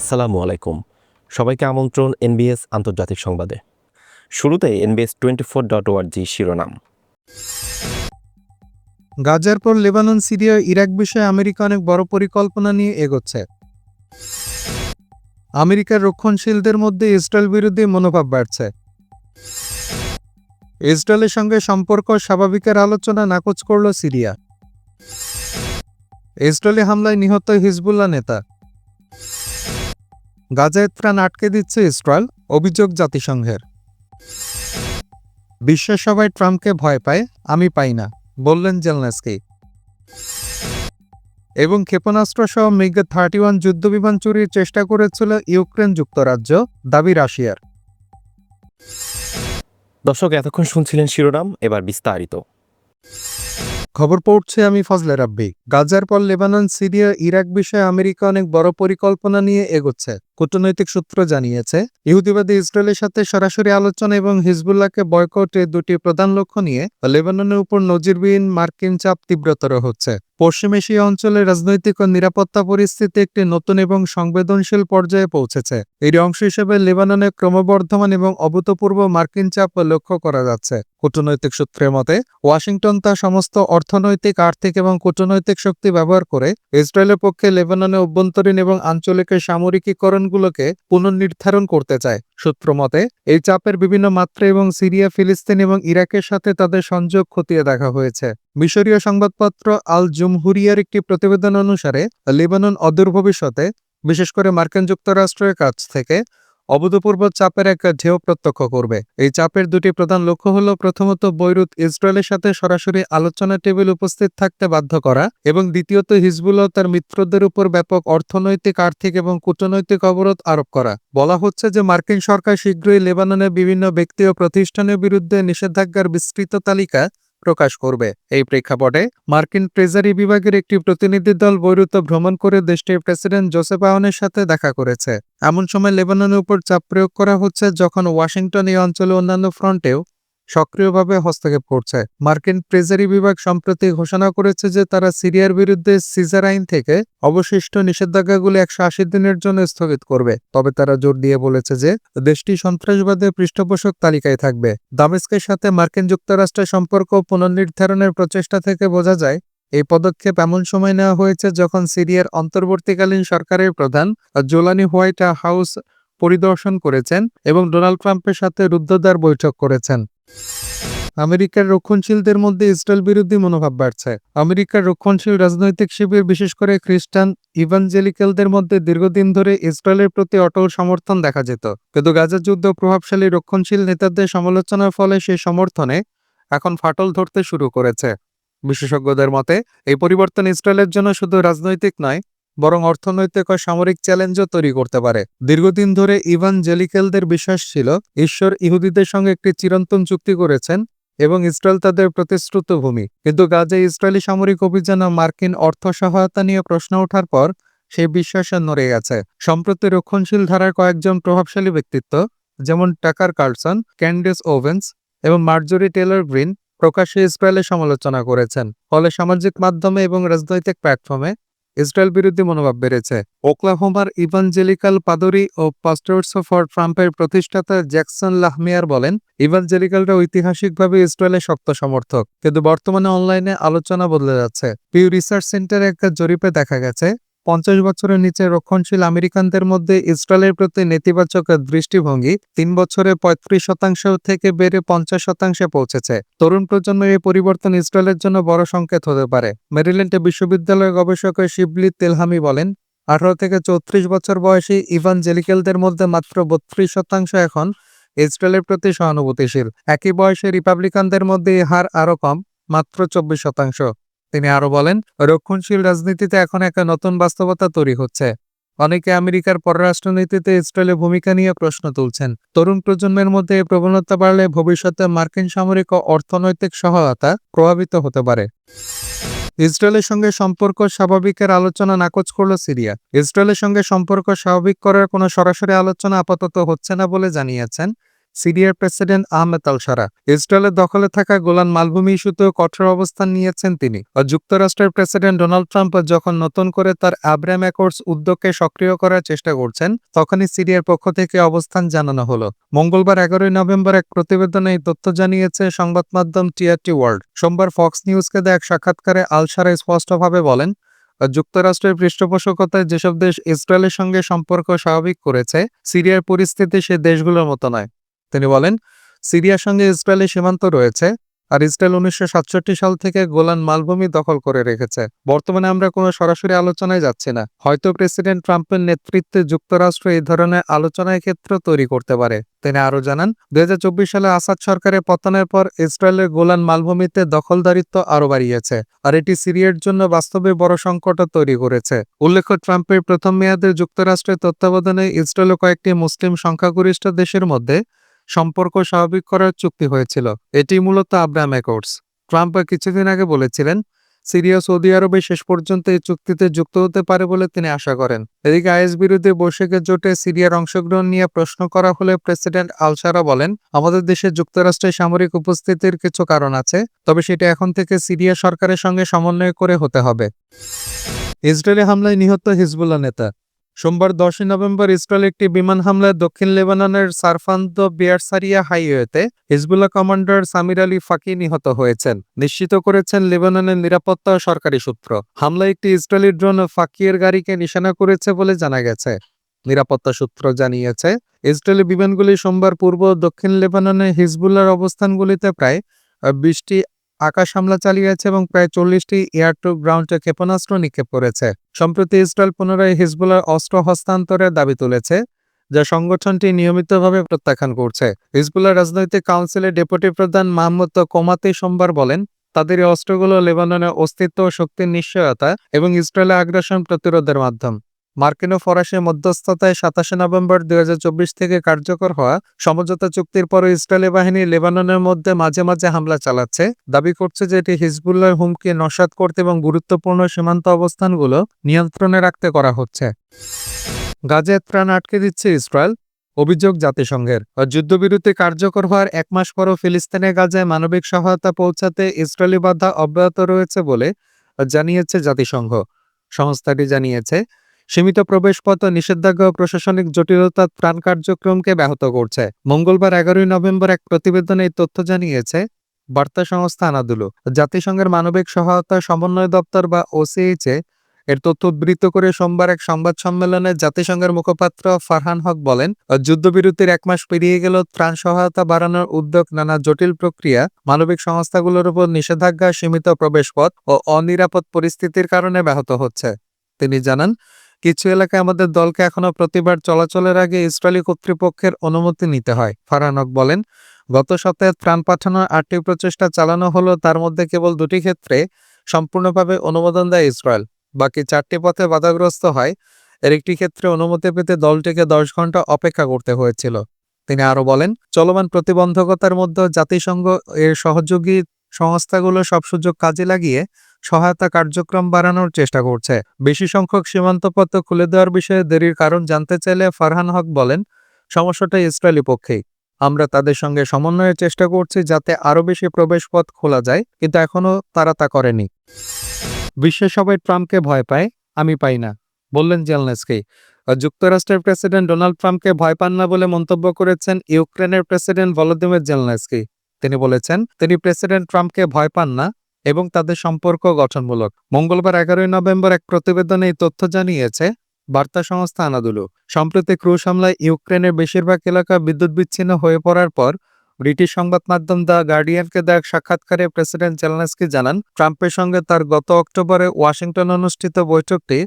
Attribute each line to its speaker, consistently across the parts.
Speaker 1: আসসালামু আলাইকুম। সবাইকে আমন্ত্রণ এনবিএস আন্তর্জাতিক সংবাদে। শুরুতে এনবিএস টোয়েন্টি ফোর ডট ওয়ার্জি শিরোনাম।
Speaker 2: গাজার পর লেবানন, সিরিয়া ইরাক বিষয়ে আমেরিকা অনেক বড় পরিকল্পনা নিয়ে এগোচ্ছে। আমেরিকার রক্ষণশীলদের মধ্যে ইসরায়েল বিরোধী মনোভাব বাড়ছে। ইসরায়েলের সঙ্গে সম্পর্ক স্বাভাবিকের আলোচনা নাকচ করল সিরিয়া। ইসরায়েলি হামলায় নিহত হিজবুল্লাহ নেতা। গাজায় ত্রাণ আটকে দিচ্ছে ইসরায়েল, অভিযোগ জাতিসংঘের। বিশ্বসভায় ট্রাম্পকে ভয় পায়, আমি পাই না, বললেন জেলনেসকি। এবং ক্ষেপণাস্ত্র সহ মিগ থার্টি ওয়ান যুদ্ধবিমান চুরির চেষ্টা করেছিল ইউক্রেন যুক্তরাজ্য, দাবি রাশিয়ার।
Speaker 1: দর্শক, এতক্ষণ শুনছিলেন শিরোনাম, এবার বিস্তারিত।
Speaker 2: খবর পড়ছে, আমি ফজলে রাব্বি গাজার পর লেবানন, সিরিয়া, ইরাক বিষয়ে আমেরিকা অনেক বড় পরিকল্পনা নিয়ে এগোচ্ছে, কূটনৈতিক সূত্র জানিয়েছে। ইহুদিবাদী ইসরায়েলের সাথে সরাসরি আলোচনা এবং হিজবুল্লাহকে বয়কটে দুটি প্রধান লক্ষ্য নিয়ে লেবাননের উপর নজিরবিহীন মার্কিন চাপ তীব্রতর হচ্ছে। পশ্চিম এশিয়া অঞ্চলের রাজনৈতিক ও নিরাপত্তা পরিস্থিতি একটি নতুন এবং সংবেদনশীল পর্যায়ে পৌঁছেছে। এর অংশ হিসেবে লেবাননে ক্রমবর্ধমান এবং অভূতপূর্ব মার্কিন চাপ লক্ষ্য করা যাচ্ছে। কূটনৈতিক সূত্রের মতে, ওয়াশিংটন তার সমস্ত অর্থনৈতিক, আর্থিক এবং কূটনৈতিক শক্তি ব্যবহার করে ইসরায়েলের পক্ষে লেবাননে অভ্যন্তরীণ এবং আঞ্চলিক সামরিকীকরণগুলোকে পুনর্নির্ধারণ করতে চায়। সূত্র মতে, এই চাপের বিভিন্ন মাত্রা এবং সিরিয়া, ফিলিস্তিন এবং ইরাকের সাথে তাদের সংযোগ খতিয়ে দেখা হয়েছে। মিশরীয় সংবাদপত্র আল জুমহুরিয়ার একটি প্রতিবেদন অনুসারে, লেবানন অদূর ভবিষ্যতে, বিশেষ করে মার্কিন যুক্তরাষ্ট্রের কাছ থেকে অভূতপূর্ব চাপের এক ঢেউ প্রত্যক্ষ করবে। এই চাপের দুটি প্রধান লক্ষ্য হল প্রথমত, বৈরুত ইসরায়েলের সাথে সরাসরি আলোচনা টেবিল উপস্থিত থাকতে বাধ্য করা এবং দ্বিতীয়ত, হিজবুল্লাহ তার মিত্রদের উপর ব্যাপক অর্থনৈতিক, আর্থিক এবং কূটনৈতিক অবরোধ আরোপ করা। বলা হচ্ছে যে, মার্কিন সরকার শীঘ্রই লেবাননের বিভিন্ন ব্যক্তি ও প্রতিষ্ঠানের বিরুদ্ধে নিষেধাজ্ঞার বিস্তৃত তালিকা প্রকাশ করবে। এই প্রেক্ষাপটে মার্কিন ট্রেজারি বিভাগের একটি প্রতিনিধি দল বৈরুত ভ্রমণ করে দেশটির প্রেসিডেন্ট জোসেফ আওয়ানের সাথে দেখা করেছে। এমন সময় লেবাননের উপর চাপ প্রয়োগ করা হচ্ছে যখন ওয়াশিংটন এই অঞ্চলে অন্যান্য ফ্রন্টেও সক্রিয়ভাবে হস্তক্ষেপ করছে। মার্কিন ট্রেজারি বিভাগ সম্প্রতি ঘোষণা করেছে যে তারা সিরিয়ার বিরুদ্ধে সিজার আইন থেকে অবশিষ্ট নিষেধাজ্ঞাগুলি একশো আশি দিনের জন্য স্থগিত করবে। তবে তারা জোর দিয়ে বলেছে যে দেশটি সন্ত্রাসবাদের পৃষ্ঠপোষক তালিকায় থাকবে। দামেস্কের সাথে মার্কিন যুক্তরাষ্ট্রের সম্পর্ক পুনর্নির্ধারণের প্রচেষ্টা থেকে বোঝা যায়, এই পদক্ষেপ এমন সময় নেওয়া হয়েছে যখন সিরিয়ার অন্তর্বর্তীকালীন সরকারের প্রধান জোলানি হোয়াইট হাউস পরিদর্শন করেছেন এবং ডোনাল্ড ট্রাম্পের সাথে রুদ্ধদ্বার বৈঠক করেছেন। আমেরিকার রক্ষণশীলদের মধ্যে ইসরায়েল বিরোধী মনোভাব বাড়ছে। আমেরিকার রক্ষণশীল রাজনৈতিক শিবির, বিশেষ করে খ্রিস্টান ইভাঞ্জেলিক্যালদের মধ্যে দীর্ঘদিন ধরে ইসরায়েলের প্রতি অটল সমর্থন দেখা যেত। কিন্তু গাজা যুদ্ধ প্রভাবশালী রক্ষণশীল নেতাদের সমালোচনার ফলে সেই সমর্থনে এখন ফাটল ধরতে শুরু করেছে। বিশেষজ্ঞদের মতে, এই পরিবর্তন ইসরায়েলের জন্য শুধু রাজনৈতিক নয় বরং অর্থনৈতিক ও সামরিক চ্যালেঞ্জও তৈরি করতে পারে। দীর্ঘদিন ধরে ইভান জেলিকেলদের বিশ্বাস ছিল, ঈশ্বর ইহুদিদের সঙ্গে একটি চিরন্তন চুক্তি করেছেন এবং ইসরায়েল তাদের প্রতিশ্রুত ভূমি। কিন্তু গাজে ইসরায়েলি সামরিক অভিযান ও মার্কিন অর্থ সহায়তা নিয়ে প্রশ্ন ওঠার পর সেই বিশ্বাস নড়ে গেছে। সম্প্রতি রক্ষণশীল ধারার কয়েকজন প্রভাবশালী ব্যক্তিত্ব, যেমন টাকার কার্লসন, ক্যান্ডিস ওভেন্স এবং মার্জরি টেলর গ্রিন, প্রকাশ্যে ইসরায়েলের সমালোচনা করেছেন। ফলে সামাজিক মাধ্যমে এবং রাজনৈতিক প্ল্যাটফর্মে ইসরায়েল বিরোধী মনোভাব বেড়েছে। ওকলাহোমার ইভাঞ্জেলিক্যাল পাদরি ও পাস্টার্স ফর ট্রাম্পের প্রতিষ্ঠাতা জ্যাকসন লাহমিয়ার বলেন ইভাঞ্জেলিক্যালরা ঐতিহাসিকভাবে ইসরায়েলের শক্ত সমর্থক। কিন্তু বর্তমানে অনলাইনে আলোচনা বদলে যাচ্ছে। পিউ রিসার্চ সেন্টারে একটা জরিপে দেখা গেছে পঞ্চাশ বছরের নিচে রক্ষণশীল আমেরিকানদের মধ্যে ইসরায়েলের প্রতি নেতিবাচক দৃষ্টিভঙ্গি তিন বছরে পঁয়ত্রিশ শতাংশ থেকে বেড়ে পঞ্চাশ শতাংশে পৌঁছেছে। তরুণ প্রজন্মের এই পরিবর্তন ইসরায়েলের জন্য বড় সংকেত হতে পারে। মেরিল্যান্ডে বিশ্ববিদ্যালয়ের গবেষক শিবলি তেলহামি বলেন, আঠারো থেকে চৌত্রিশ বছর বয়সী ইভান জেলিকেলদের মধ্যে মাত্র বত্রিশ শতাংশ এখন ইসরায়েলের প্রতি সহানুভূতিশীল। একই বয়সে রিপাবলিকানদের মধ্যে এই হার আরও কম, মাত্র চব্বিশ শতাংশ। তিনি আরও বলেন, রক্ষণশীল রাজনীতিতে এখন একটা নতুন বাস্তবতা তৈরি হচ্ছে। অনেকে আমেরিকার পররাষ্ট্রনীতিতে ইসরায়েলের ভূমিকা নিয়ে প্রশ্ন তুলছেন। তরুণ প্রজন্মের মধ্যে এই প্রবণতা বাড়লে ভবিষ্যতে মার্কিন সামরিক ও অর্থনৈতিক সহায়তা প্রভাবিত হতে পারে। ইসরায়েলের সঙ্গে সম্পর্ক স্বাভাবিকের আলোচনা নাকচ করল সিরিয়া। ইসরায়েলের সঙ্গে সম্পর্ক স্বাভাবিক করার কোনো সরাসরি আলোচনা আপাতত হচ্ছে না বলে জানিয়েছেন সিরিয়ার প্রেসিডেন্ট আহমেদ আল সারা। ইসরায়েলের দখলে থাকা গোলান মালভূমি ইস্যুতেও কঠোর অবস্থান নিয়েছেন তিনি। যুক্তরাষ্ট্রের প্রেসিডেন্ট ডোনাল্ড ট্রাম্প যখন নতুন করে তার আব্রাম অ্যাকর্ডস উদ্যোগকে সক্রিয় করার চেষ্টা করছেন, তখনই সিরিয়ার পক্ষ থেকে অবস্থান জানানো হলো। মঙ্গলবার এগারোই নভেম্বর এক প্রতিবেদনে এই তথ্য জানিয়েছে সংবাদ মাধ্যম টিআরটি ওয়ার্ল্ড। সোমবার ফক্স নিউজকে দেয়া এক সাক্ষাৎকারে আল সারা স্পষ্টভাবে বলেন যুক্তরাষ্ট্রের পৃষ্ঠপোষকতায় যেসব দেশ ইসরায়েলের সঙ্গে সম্পর্ক স্বাভাবিক করেছে, সিরিয়ার পরিস্থিতি সে দেশগুলোর মতো নয়। তিনি বলেন, সিরিয়ার সঙ্গে ইসরায়েলের সীমান্ত রয়েছে, আর ইসরায়েল উনিশশো সাতষট্টি সাল থেকে গোলান মালভূমি দখল করে রেখেছে। বর্তমানে আমরা কোনো সরাসরি আলোচনায় যাচ্ছি না। হয়তো প্রেসিডেন্ট ট্রাম্পের নেতৃত্বে যুক্তরাষ্ট্র এই ধরনের আলোচনায় ক্ষেত্র তৈরি করতে পারে। তিনি আরও জানান, দুই সালে আসাদ সরকারের পতনের পর ইসরায়েলের গোলান মালভূমিতে দখলদারিত্ব আরও বাড়িয়েছে, আর এটি সিরিয়ার জন্য বাস্তবে বড় সংকটও তৈরি করেছে। উল্লেখ্য, ট্রাম্পের প্রথম মেয়াদে যুক্তরাষ্ট্রের তত্ত্বাবধানে ইসরায়েল কয়েকটি মুসলিম সংখ্যাগরিষ্ঠ দেশের মধ্যে সম্পর্ক স্বাভাবিক করার চুক্তি হয়েছিল। এটি মূলত আব্রাহাম অ্যাকর্ডস ট্রাম্প কিছুদিন আগে বলেছিলেন, সিরিয়া, সৌদি আরবে শেষ পর্যন্ত এই চুক্তিতে যুক্ত হতে পারে বলে তিনি আশা করেন। এদিকে আইএস বিরুদ্ধে বৈশাখের জোটে সিরিয়ার অংশগ্রহণ নিয়ে প্রশ্ন করা হলে প্রেসিডেন্ট আলসারা বলেন, আমাদের দেশে যুক্তরাষ্ট্রের সামরিক উপস্থিতির কিছু কারণ আছে, তবে সেটা এখন থেকে সিরিয়া সরকারের সঙ্গে সমন্বয় করে হতে হবে। ইসরায়েলি হামলায় নিহত হিজবুল্লাহ নেতা সোমবার দশই নভেম্বর ইসরায়েল একটি বিমান হামলায় দক্ষিণ লেবাননের সারফান্ত বিয়ারসারিয়া হাইওয়েতে হিজবুল্লাহ কমান্ডার সামির আলী ফাকি নিহত হয়েছেন। নিশ্চিত করেছেন লেবাননের নিরাপত্তা সরকারি সূত্র। হামলায় একটি ইসরায়েলি ড্রোন ফাকিয়ের গাড়িকে নিশানা করেছে বলে জানা গেছে। নিরাপত্তা সূত্র জানিয়েছে, ইসরায়েলি বিমানগুলি সোমবার পূর্ব দক্ষিণ লেবাননে হিজবুল্লাহর অবস্থানগুলিতে প্রায় বিশটি আকাশ হামলা চালিয়েছে এবং প্রায় চল্লিশটি এয়ার টু গ্রাউন্ডে ক্ষেপণাস্ত্র নিক্ষেপ করেছে। সম্প্রতি ইসরায়েল পুনরায় হিজবুল্লার অস্ত্র হস্তান্তরের দাবি তুলেছে, যা সংগঠনটি নিয়মিতভাবে প্রত্যাখ্যান করছে। হিজবুল্লাহ রাজনৈতিক কাউন্সিলের ডেপুটি প্রধান মাহমুদ কোমাতি সোমবার বলেন, তাদের অস্ত্রগুলো লেবাননের অস্তিত্ব ও শক্তির নিশ্চয়তা এবং ইসরায়েলের আগ্রাসন প্রতিরোধের মাধ্যম। মার্কিন ও ফরাসি মধ্যস্থতায় সাতাশে নভেম্বর দুই থেকে কার্যকর হওয়া সমঝোতা চুক্তির পর ইসরায়েলি বাহিনী লেবাননের মধ্যে মাঝে মাঝে হামলা চালাচ্ছে। দাবি করছে যে এটি হিজবুল্লার হুমকি নস্যাৎ করতে এবং গুরুত্বপূর্ণ সীমান্ত অবস্থানগুলো নিয়ন্ত্রণে রাখতে করা হচ্ছে। গাজায় ত্রাণ আটকে দিচ্ছে ইসরায়েল, অভিযোগ জাতিসংঘের। যুদ্ধবিরতি কার্যকর হওয়ার এক মাস পরও ফিলিস্তিনের গাজায় মানবিক সহায়তা পৌঁছাতে ইসরায়েলি বাধা অব্যাহত রয়েছে বলে জানিয়েছে জাতিসংঘ। সংস্থাটি জানিয়েছে সীমিত প্রবেশপথ ও নিষেধাজ্ঞা প্রশাসনিক জটিলতা ত্রাণ কার্যক্রমকে ব্যাহত করছে। মঙ্গলবার এগারোই নভেম্বর এক প্রতিবেদনে এই তথ্য জানিয়েছে বার্তা সংস্থা আনাদুলু। জাতিসংঘের মানবিক সহায়তা সমন্বয় দপ্তর বা ওসিএইচে এর তথ্য উদ্ধৃত করে সোমবার এক সংবাদ সম্মেলনে জাতিসংঘের মুখপাত্র ফারহান হক বলেন, যুদ্ধবিরতির এক মাস পেরিয়ে গেল, ত্রাণ সহায়তা বাড়ানোর উদ্যোগ, নানা জটিল প্রক্রিয়া, মানবিক সংস্থাগুলোর উপর নিষেধাজ্ঞা, সীমিত প্রবেশপথ ও অনিরাপদ পরিস্থিতির কারণে ব্যাহত হচ্ছে। তিনি জানান কিছু এলাকায় আমাদের দলকে এখনও প্রতিবার চলাচলের আগে ইসরায়েলি কর্তৃপক্ষের অনুমতি নিতে হয় ফারহানক বলেন। গত সপ্তাহে ত্রাণ পাঠানোর আটটি প্রচেষ্টা চালানো হলো, তার মধ্যে কেবল দুটি ক্ষেত্রে সম্পূর্ণভাবে অনুমোদন দেয় ইসরায়েল। বাকি চারটি পথে বাধাগ্রস্ত হয়। এর একটি ক্ষেত্রে অনুমতি পেতে দলটিকে দশ ঘণ্টা অপেক্ষা করতে হয়েছিল। তিনি আরও বলেন, চলমান প্রতিবন্ধকতার মধ্যে জাতিসংঘ এর সহযোগী সংস্থাগুলো সব সুযোগ কাজে লাগিয়ে সহায়তা কার্যক্রম বাড়ানোর চেষ্টা করছে। বেশি সংখ্যক সীমান্ত পথ খুলে দেওয়ার বিষয়ে দেরির কারণ জানতে চাইলে ফারহান হক বলেন, সমস্যাটা ইসরায়েলি পক্ষেই। আমরা তাদের সঙ্গে সমন্বয়ের চেষ্টা করছি যাতে আরও বেশি প্রবেশপথ খোলা যায়, কিন্তু এখনও তারা তা করেনি। বিশ্বের সবাই ট্রাম্পকে ভয় পায়, আমি পাই না, বললেন জেলনেসকি। যুক্তরাষ্ট্রের প্রেসিডেন্ট ডোনাল্ড ট্রাম্পকে ভয় পান না বলে মন্তব্য করেছেন ইউক্রেনের প্রেসিডেন্ট ভলোদিমির জেলনেসকি। তিনি বলেছেন, তিনি প্রেসিডেন্ট ট্রাম্পকে ভয় পান না এবং তাদের সম্পর্ক গঠনমূলক। মঙ্গলবার এগারোই নভেম্বর এক প্রতিবেদনে এই তথ্য জানিয়েছে বার্তা সংস্থা আনাদুলু। সম্প্রতি ক্রুশ হামলায় ইউক্রেনের বেশিরভাগ এলাকা বিদ্যুৎ বিচ্ছিন্ন হয়ে পড়ার পর ব্রিটিশ সংবাদ মাধ্যম দ্য গার্ডিয়ানকে এক সাক্ষাৎকারে প্রেসিডেন্ট জেলেনস্কি জানান, ট্রাম্পের সঙ্গে তার গত অক্টোবরে ওয়াশিংটন অনুষ্ঠিত বৈঠকটি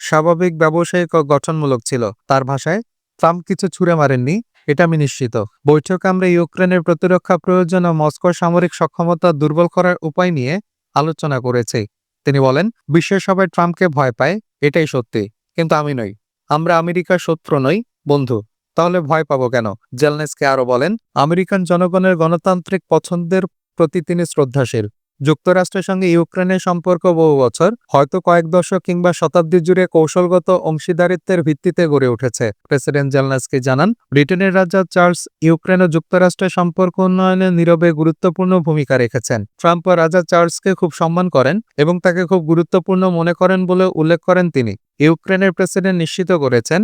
Speaker 2: স্বাভাবিক, ব্যবসায়িক ও গঠনমূলক ছিল। তার ভাষায়, ট্রাম্প কিছু ছুড়ে মারেননি। এটা আমি নিশ্চিত। বৈঠক আমরা ইউক্রেনের প্রতিরক্ষা প্রয়োজন ও মস্কোর সামরিক সক্ষমতা দুর্বল করার উপায় নিয়ে আলোচনা করেছি। তিনি বলেন, বিশ্বের সবাই ট্রাম্পকে ভয় পায়, এটাই সত্যি। কিন্তু আমি নই। আমরা আমেরিকার শত্রু নই, বন্ধু। তাহলে ভয় পাবো কেন? জেলনেসকে আরও বলেন, আমেরিকান জনগণের গণতান্ত্রিক পছন্দের প্রতি তিনি শ্রদ্ধাশীল। যুক্তরাষ্ট্রের সঙ্গে ইউক্রেনের সম্পর্ক বহু বছর, হয়তো কয়েক দশক কিংবা শতাব্দী জুড়ে কৌশলগত অংশীদারিত্বের ভিত্তিতে গড়ে উঠেছে। প্রেসিডেন্ট জেলনাসকি জানান, ব্রিটেনের রাজা চার্লস ইউক্রেন ও যুক্তরাষ্ট্রের সম্পর্ক উন্নয়নে নীরবে গুরুত্বপূর্ণ ভূমিকা রেখেছেন। ট্রাম্প রাজা চার্লসকে খুব সম্মান করেন এবং তাকে খুব গুরুত্বপূর্ণ মনে করেন বলে উল্লেখ করেন তিনি। ইউক্রেনের প্রেসিডেন্ট নিশ্চিত করেছেন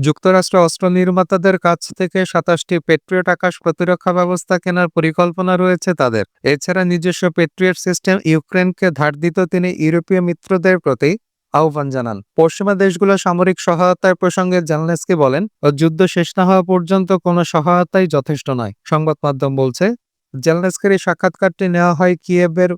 Speaker 2: যুক্তরাষ্ট্র অস্ত্র নির্মাতাদের কাছ থেকে সাতাশটি পেট্রিয়ট আকাশ প্রতিরক্ষা ব্যবস্থা কেনার পরিকল্পনা রয়েছে তাদের। এছাড়া নিজস্ব পেট্রিয়ট সিস্টেম ইউক্রেনকে ধার দিত তিনি ইউরোপীয় মিত্রদের প্রতি আহ্বান জানান। পশ্চিমা দেশগুলো সামরিক সহায়তার প্রসঙ্গে জালনেসকি বলেন "ও যুদ্ধ শেষ না হওয়া পর্যন্ত কোনো সহায়তাই যথেষ্ট নয়। সংবাদ মাধ্যম বলছে জেলনেস্কির এই সাক্ষাৎকারটি নেওয়া হয় কিয়েভের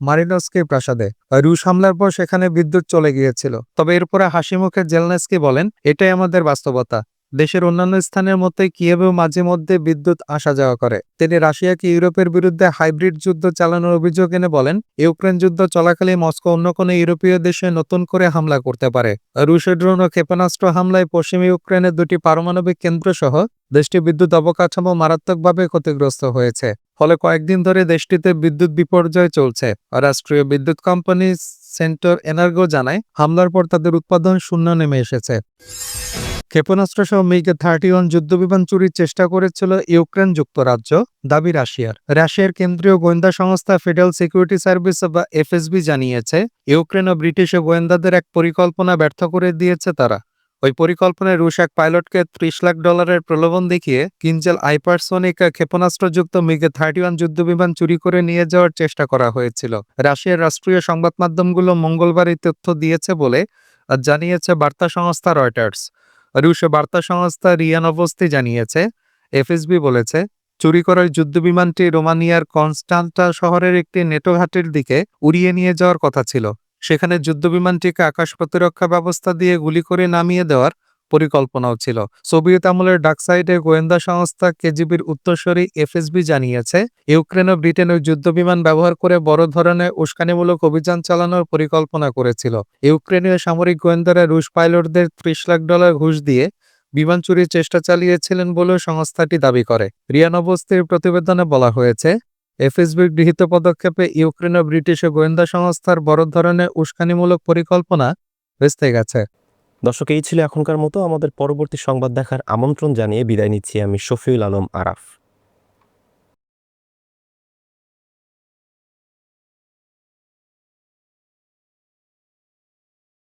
Speaker 2: মারিনস্কি প্রাসাদে। রুশ হামলার পর সেখানে বিদ্যুৎ চলে গিয়েছিল। তবে এরপরে হাসি মুখে জেলনেস্কি বলেন, এটাই আমাদের বাস্তবতা। দেশের অন্যান্য স্থানের মতোই কিয়েভেও মাঝে মধ্যে বিদ্যুৎ আসা যাওয়া করে। তিনি রাশিয়াকে ইউরোপের বিরুদ্ধে হাইব্রিড যুদ্ধ চালানোর অভিযোগ এনে বলেন, ইউক্রেন যুদ্ধ চলাকালে মস্কো অন্য কোনো ইউরোপীয় দেশে নতুন করে হামলা করতে পারে। রুশের ড্রোন ও ক্ষেপণাস্ত্র হামলায় পশ্চিম ইউক্রেনের দুটি পারমাণবিক কেন্দ্র সহ দেশটির বিদ্যুৎ অবকাঠামো মারাত্মকভাবে ক্ষতিগ্রস্ত হয়েছে। ফলে কয়েকদিন ধরে দেশটিতে বিদ্যুৎ বিপর্যয় চলছে। রাষ্ট্রীয় বিদ্যুৎ কোম্পানি সেন্টর এনার্গো জানায়, হামলার পর তাদের উৎপাদন শূন্য নেমে এসেছে। ক্ষেপণাস্ত্র সহ মিগে থার্টি ওয়ান যুদ্ধবিমান চুরির চেষ্টা করেছিল ইউক্রেন যুক্তরাজ্য, দাবি রাশিয়ার। রাশিয়ার কেন্দ্রীয় গোয়েন্দা সংস্থা ফেডারেল সিকিউরিটি সার্ভিস বা এফএসবি জানিয়েছে, ইউক্রেন ও ব্রিটিশ গোয়েন্দাদের এক পরিকল্পনা ব্যর্থ করে দিয়েছে তারা। ওই পরিকল্পনায় রুশ এক পাইলটকে ত্রিশ লাখ ডলারের প্রলোভন দেখিয়ে কিঞ্জেল আইপারসোনিক ক্ষেপণাস্ত্রযুক্ত মিগে থার্টি ওয়ান যুদ্ধবিমান চুরি করে নিয়ে যাওয়ার চেষ্টা করা হয়েছিল। রাশিয়ার রাষ্ট্রীয় সংবাদ মাধ্যমগুলো মঙ্গলবার এই তথ্য দিয়েছে বলে জানিয়েছে বার্তা সংস্থা রয়টার্স। রুশ বার্তা সংস্থা রিয়ান অবস্তি জানিয়েছে, এফএসবি বলেছে, চুরি করা ওই যুদ্ধবিমানটি রোমানিয়ার কনস্টান্টা শহরের একটি নেটো ঘাটের দিকে উড়িয়ে নিয়ে যাওয়ার কথা ছিল। সেখানে যুদ্ধবিমানটিকে আকাশ প্রতিরক্ষা ব্যবস্থা দিয়ে গুলি করে নামিয়ে দেওয়ার পরিকল্পনাও ছিল। সোভিয়েত আমলের ডাকসাইডে গোয়েন্দা সংস্থা কেজিবির উত্তরসূরি এফএসবি জানিয়েছে, ইউক্রেন ও ব্রিটেন ওই যুদ্ধবিমান ব্যবহার করে বড় ধরনের উস্কানিমূলক অভিযান চালানোর পরিকল্পনা করেছিল। ইউক্রেনীয় সামরিক গোয়েন্দারা রুশ পাইলটদের ত্রিশ লাখ ডলার ঘুষ দিয়ে বিমান চুরির চেষ্টা চালিয়েছিলেন বলেও সংস্থাটি দাবি করে। রিয়ান অবস্থার প্রতিবেদনে বলা হয়েছে এফএসবির গৃহীত পদক্ষেপে ইউক্রেন ও ব্রিটিশ ও গোয়েন্দা সংস্থার বড় ধরনের উস্কানিমূলক পরিকল্পনা ভেস্তে গেছে।
Speaker 1: দর্শক, এই ছিল এখনকার মতো। আমাদের পরবর্তী সংবাদ দেখার আমন্ত্রণ জানিয়ে বিদায় নিচ্ছি আমি শফিউল আলম আরাফ।